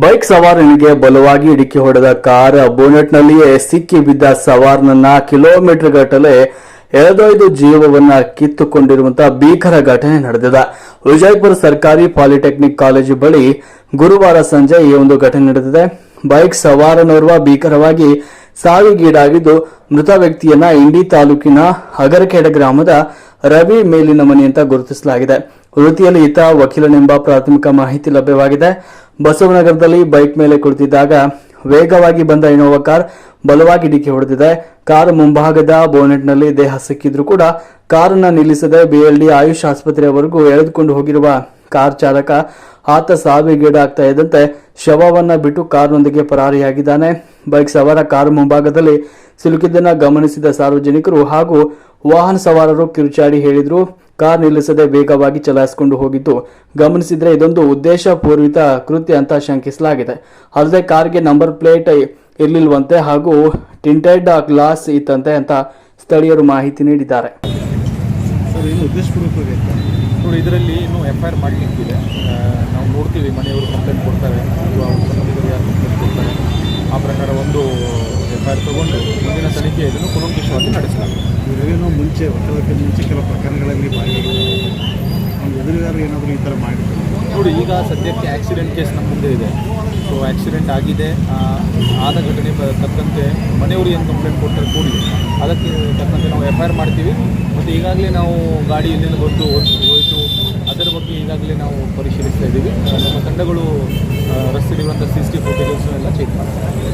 Bike ಸವಾರನಿಗೆ ಬಲವಾಗಿ ಇಡಿಕೆ ಹೊಡೆದ car ಬೋನೆಟ್ನಲ್ಲಿಯೇ ಸಿಕ್ಕಿ ಬಿದ್ದ ಸವಾರನನ್ನ ಕಿಲೋಮೀಟರ್ ಗಟ್ಟಲೆ ಎಳೆದೊಯ್ದು ಜೀವವನ್ನ ಕಿತ್ತುಕೊಂಡಿರುವಂತಹ ಭೀಕರ ಘಟನೆ ನಡೆದಿದೆ. ವಿಜಯಪುರ ಸರ್ಕಾರಿ ಪಾಲಿಟೆಕ್ನಿಕ್ ಕಾಲೇಜು ಬಳಿ ಗುರುವಾರ ಸಂಜೆ ಈ ಒಂದು ಘಟನೆ ನಡೆದಿದೆ. ಬೈಕ್ ಸವಾರನೋರ್ವ ಭೀಕರವಾಗಿ ಸಾವಿಗೀಡಾಗಿದ್ದು ಮೃತ ವ್ಯಕ್ತಿಯನ್ನ ಇಂಡಿ ತಾಲೂಕಿನ ಅಗರಕೆಡ ಗ್ರಾಮದ ರವಿ ಮೇಲಿನ ಮನೆ ಅಂತ ಗುರುತಿಸಲಾಗಿದೆ. ವೃತ್ತಿಯಲ್ಲಿ ಈತ ವಕೀಲನೆಂಬ ಪ್ರಾಥಮಿಕ ಮಾಹಿತಿ ಲಭ್ಯವಾಗಿದೆ. ಬಸವನಗರದಲ್ಲಿ ಬೈಕ್ ಮೇಲೆ ಕುಳಿತಿದ್ದಾಗ ವೇಗವಾಗಿ ಬಂದ ಇನೋವಾ ಕಾರ್ ಬಲವಾಗಿ ಡಿಕ್ಕಿ ಹೊಡೆದಿದೆ. ಕಾರ್ ಮುಂಭಾಗದ ಬೋನೆಟ್ನಲ್ಲಿ ದೇಹ ಸಿಕ್ಕಿದ್ರು ಕೂಡ ಕಾರನ್ನು ನಿಲ್ಲಿಸದೆ ಬಿಎಲ್ಡಿ ಆಯುಷ್ ಆಸ್ಪತ್ರೆಯವರೆಗೂ ಎಳೆದುಕೊಂಡು ಹೋಗಿರುವ ಕಾರ್ ಚಾಲಕ ಆತ ಸಾವಿಗೀಡಾಗ್ತಾ ಇದ್ದಂತೆ ಶವವನ್ನು ಬಿಟ್ಟು ಕಾರ್ನೊಂದಿಗೆ ಪರಾರಿಯಾಗಿದ್ದಾನೆ. ಬೈಕ್ ಸವಾರ ಕಾರ್ ಮುಂಭಾಗದಲ್ಲಿ ಸಿಲುಕಿದ್ದನ್ನು ಗಮನಿಸಿದ ಸಾರ್ವಜನಿಕರು ಹಾಗೂ ವಾಹನ ಸವಾರರು ಕಿರುಚಾಡಿ ಹೇಳಿದ್ರು. ಕಾರ್ ನಿಲ್ಲಿಸದೆ ವೇಗವಾಗಿ ಚಲಾಯಿಸಿಕೊಂಡು ಹೋಗಿದ್ದು. ಗಮನಿಸಿದ್ರೆ ಇದೊಂದು ಉದ್ದೇಶಪೂರ್ವಿತ ಕೃತ್ಯ ಅಂತ ಶಂಕಿಸಲಾಗಿದೆ. ಅಲ್ಲದೆ ಕಾರ್ಗೆ ನಂಬರ್ ಪ್ಲೇಟ್ ಇರ್ಲಿಲ್ವಂತೆ ಹಾಗೂ ಟಿಂಟೆಡ್ ಗ್ಲಾಸ್ ಇತ್ತಂತೆ ಅಂತ ಸ್ಥಳೀಯರು ಮಾಹಿತಿ ನೀಡಿದ್ದಾರೆ. ಇದರಲ್ಲಿ ಇನ್ನೂ ಎಫ್ ಐ ಆರ್ ನಾವು ನೋಡ್ತೀವಿ, ಮನೆಯವರು ಕಂಪ್ಲೇಂಟ್ ಕೊಡ್ತಾರೆ. ಆ ಪ್ರಕಾರ ಒಂದು ತೊಗೊಂಡು ಮುಂದಿನ ತನಿಖೆ ಇದನ್ನು ಕುಲಂಕುಷವಾಗಿ ನಡೆಸಲಾಗಿದೆ. ಇವೇನೋ ಮುಂಚೆ ಒತ್ತಡಕ್ಕೆ ಮುಂಚೆ ಕೆಲವು ಪ್ರಕರಣಗಳಲ್ಲಿ ಭಾಗಿಯಾಗಿದ್ದಾರೆ ನಮ್ಮ ಎದುರುಗಾರ ಏನಾದರೂ ಈ ಥರ ಮಾಡಿದ್ರು. ನೋಡಿ ಈಗ ಸದ್ಯಕ್ಕೆ ಆಕ್ಸಿಡೆಂಟ್ ಕೇಸ್ ನಮ್ಮ ಮುಂದೆ ಇದೆ. ಸೊ ಆಕ್ಸಿಡೆಂಟ್ ಆಗಿದೆ. ಆದ ಘಟನೆ ತಕ್ಕಂತೆ ಮನೆಯವರು ಏನು ಕಂಪ್ಲೇಂಟ್ ಕೊಡ್ತಾರೆ ಕೂಡಿ ಅದಕ್ಕೆ ತಕ್ಕಂತೆ ನಾವು ಎಫ್ ಐ ಆರ್ ಮಾಡ್ತೀವಿ. ಮತ್ತು ಈಗಾಗಲೇ ನಾವು ಗಾಡಿ ಎಲ್ಲಿಂದ ಬಂದು ಹೋಯಿತು. ಅದರ ಬಗ್ಗೆ ಈಗಾಗಲೇ ನಾವು ಪರಿಶೀಲಿಸ್ತಾ ಇದ್ದೀವಿ. ನಮ್ಮ ತಂಡಗಳು ರಸ್ತೆಲಿರುವಂಥ ಸಿ ಸಿ ಟಿ ಫುಟೇಜಸ್ ಎಲ್ಲ ಚೆಕ್ ಮಾಡ್ತಾರೆ.